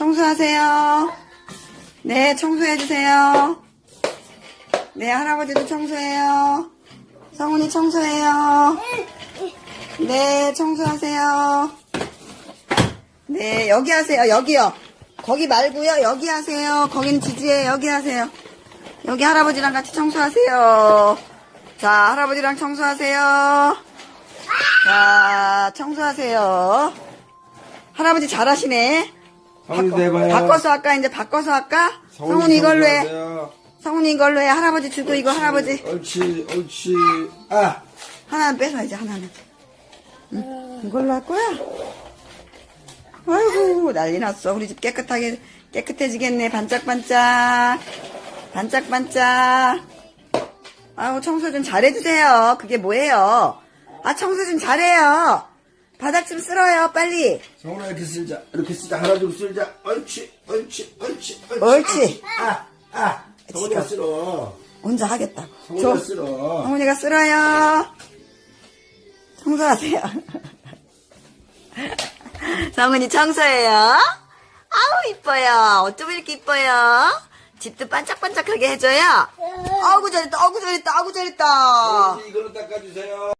청소하세요. 네, 청소해주세요. 네, 할아버지도 청소해요. 성훈이 청소해요. 네, 청소하세요. 네, 여기 하세요. 여기요. 거기 말고요. 여기 하세요. 거긴 지지에 여기 하세요. 여기 할아버지랑 같이 청소하세요. 자, 할아버지랑 청소하세요. 자, 청소하세요. 할아버지 잘하시네. 해봐요. 바꿔서 할까? 이제 바꿔서 할까? 성훈이 이걸로 해. 성훈이 이걸로 해. 할아버지 주고 이거 할아버지. 옳지, 옳지. 아, 하나는 뺏어야지, 하나는. 응? 이걸로 할 거야? 아이고, 난리 났어. 우리 집 깨끗하게, 깨끗해지겠네. 반짝반짝. 반짝반짝. 아우, 청소 좀 잘해주세요. 그게 뭐예요? 아, 청소 좀 잘해요. 바닥 좀 쓸어요, 빨리. 성훈아 이렇게 쓸자. 이렇게 쓸자. 하나 둘 쓸자. 옳지, 옳지, 옳지, 옳지. 옳지. 아, 아. 성훈이가 쓸어. 혼자 하겠다. 성훈이가 줘. 쓸어. 어머니가 쓸어요. 청소하세요. 성은이 청소해요. 아우 이뻐요. 어쩜 이렇게 이뻐요? 집도 반짝반짝하게 해줘요. 아구 잘했다. 아구 잘했다. 아구 잘했다. 이걸로 닦아주세요.